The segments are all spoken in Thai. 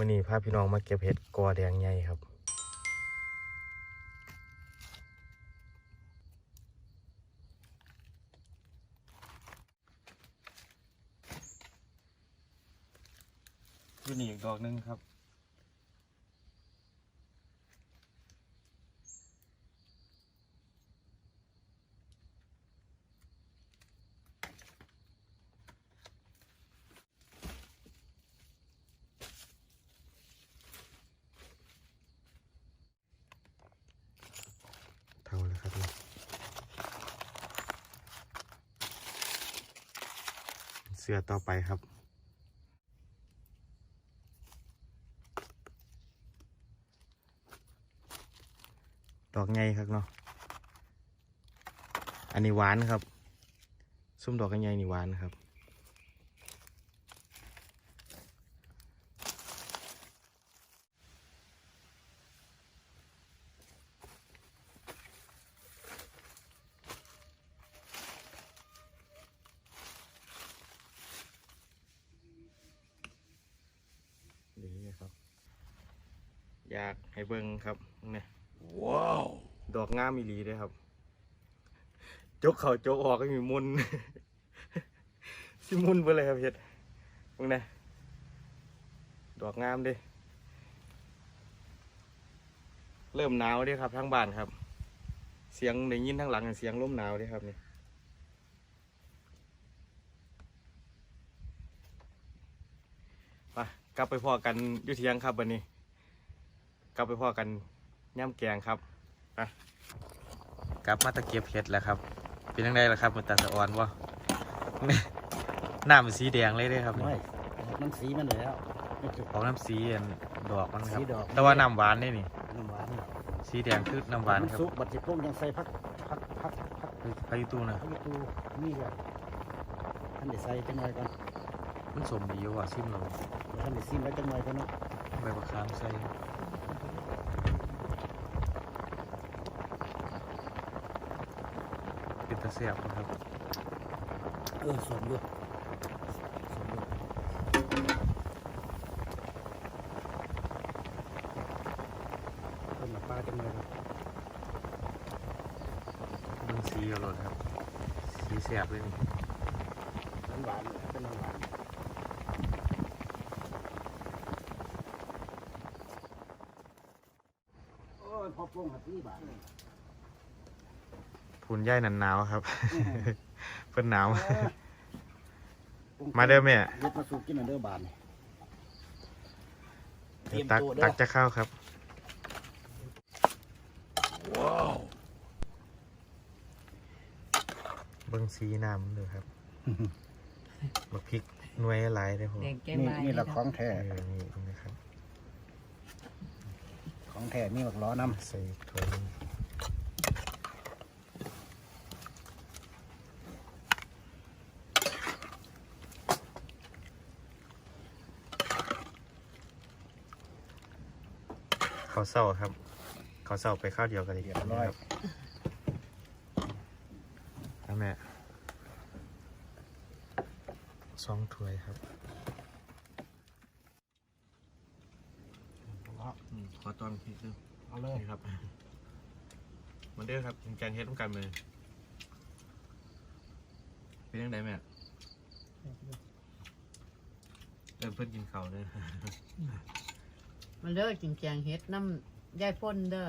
มื่อนี้พาพี่น้องมาเก็บเห็ดกอแดงใหญ่ครับ อยู่นี่อีกดอกหนึงครับ เท่าแล้วครับนี่เสือต่อไปครับดอกไงครับเนาะ อันนี้หวานครับ ซุ้มดอกไงนี่หวานครับ นี่ครับ อยาก ให้เบิ้งครับเนี่ยว้าว ดอกงามอีหลีเลยครับ จกเขาจกออกก็มีมุนสิมุนไปเลยครับเฮ็ดเบิ่งนะดอกงามเดิเริ่มหนาวเด้ครับทั้งบ้านครับ เสียงได้ยินทั้งหลังเสียงลมหนาวเด้ครับนี่ไปกลับไปพอกันอยุเทียงครับวันนี้ กลับไปพอกันย่ำแกงครับไปกลับมาตะเกียบเห็ดแล้วครับ เป็นยังไงล่ะครับมันตาสะออนวะน้ำมันสีแดงเลยเด้ครับนี่ไม่มันสีมันแล้วออกน้ำสีอันดอกมันครับสีดอกแต่ว่าน้ำหวานนี่นี่น้ำหวานนี่สีแดงคือน้ำหวานมันครับสุกบัดจิตพวกยังใส่พักพักพักพักพายุตู้นะพักตูนี่แหละท่านเดี๋ยวใส่จังหน่อยก่อนมันสมดีอยู่ว่ะซิมเราท่านเดี๋ยวซิมไว้จังหน่อยก่อนเนาะใบมะขามใส่ เป็นตะเสียบครับ เออสวมอยู่สวมอยู่ต้นหลับปลาจังเลยครับเบิ่งสีเอาโลดครับ สีเสียบเลยนี่น้ำหวานเป็นน้ำหวานโอ้ยพอปรุงหัดนี่บาท เลยพูนย่ายนันหนาวครับ เพิ่นหนาวเออปรุงมาเด้อแม่เย็ดมาสูบกินหน่อยเด้อบาทนี่เตรียมตักตัวเด้อตักจะเข้าครับว้าวเบิ่งสีน้ำเลยครับบักพริกหน่วยหลายเลยผมแดงแก้มนี่ลายนี่แหละเาะของแท้เออนี่ตรงนี้ครับ ของแท้มีบักล้อน้ใส่ถ้วยนี้ ข้าวเศร้าครับข้าวเศร้าไปข้าวเดียวกันเลยำเรียบร้อยครับครับแม่สองถ้วยครับอืมขอตอนพริกด้วยเอาเลยนี่ครับเหมันเด้อครับเป็นแกงเฮ็ดต้องกันเลยเป็นยังไงแม่เริ่มเพื่อนกินข้าวเลย มันเด้อจิงแจงเฮ็ดน้ำยายพ่นเด้อ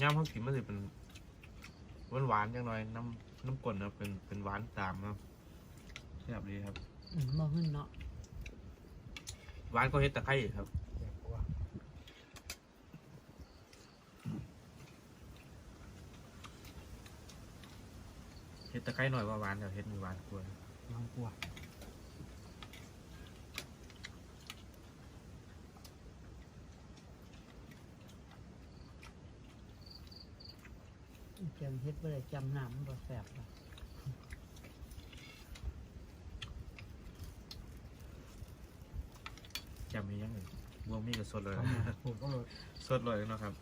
ย่ามข้าวขิมมันจะเป็นหวานหวานๆจังหน่อยน้ำ น้ำกลนนะเป็นเป็นหวานตามครับแซ่บดีครับอืมบ่ขึ้นเนาะหวานก็เฮ็ดตะไคร้ครับเฮ็ดตะไคร้หน่อยว่าหวานแต่เฮ็ดมีหวานกว่าน้องกลัว จำเฮ็ดบ่ได้จำหนำบ่แสบละจำมียังไงบวงมีก็สดเลยผมก็ยสดเลยเนาะครับ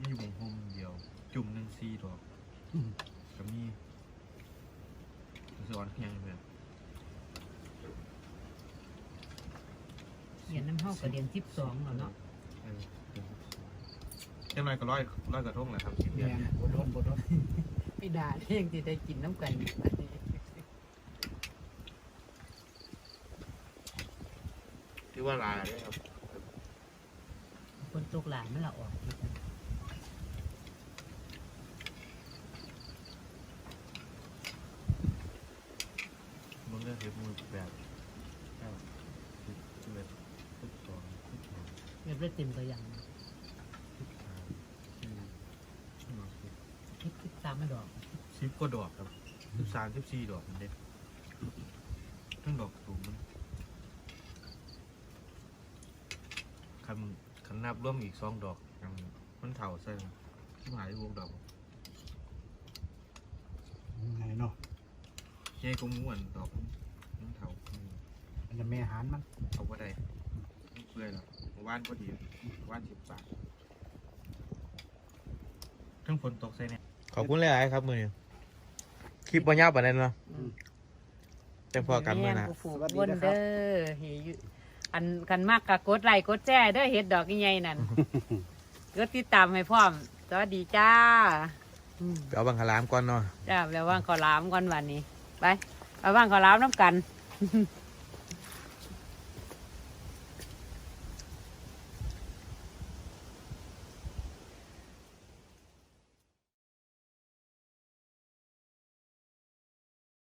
มีบวงพมเดียว จุ่มหนึ่งซีดอกกับมีตัวสอนยังไงเนี่ย เขียนน้ำเฮากระเดียนสิบสองแล้วเนาะเออเจ้าหน่อยก็ร้อยร้อยกระทงแหละครับสิบเดืแม่อนนบดรถบดรถพี่ดาเที่ยงที่ได้กินน้ำกันที่ว่าลาเนี่ยครับ คนตกหลานมันละออก มึงก็เห็นมือแบบเก้าสิบสิบเอ็ดสิบสองสิบสาม เรียบ ได้เต็มตัวอย่างสิบสามสี่ห้าหกคิดคิดตามไม่ดอกสิบก็ดอกครับสิบสามสิบสี่ดอกมันเด็กทั้งดอกสูงมันคันคันนับร่วมอีกสองดอกยังมันเท่าใช่ไหมที่หายวงดอกไงเนาะใหญ่กว่าหมูอันดอกมันมันเท่าอืมมันจะแม่หารมันเอาว่าได้ไม่เปื่อยหรอก ว่านก็ดีว่านสิบบาททั้งฝนตกใส่เนี่ยขอบคุณหลายๆครับมือนี้คลิปบ่ยาวปานนั้นเนาะจังพอกันมื้อหนะผูกบนเด้อเฮยอยู่อันกันมากกะกดไลค์กดแจ้เด้อเฮ็ดดอกใหญ่ๆนั่นกดติดตามให้พร้อมสวัสดีจ้าอืมไปเอาบังคลามก่อนเนาะ จ้าแล้วว่างขอลามก่อนวันนี้ ไปเอาว่างขอลามน้ำกัน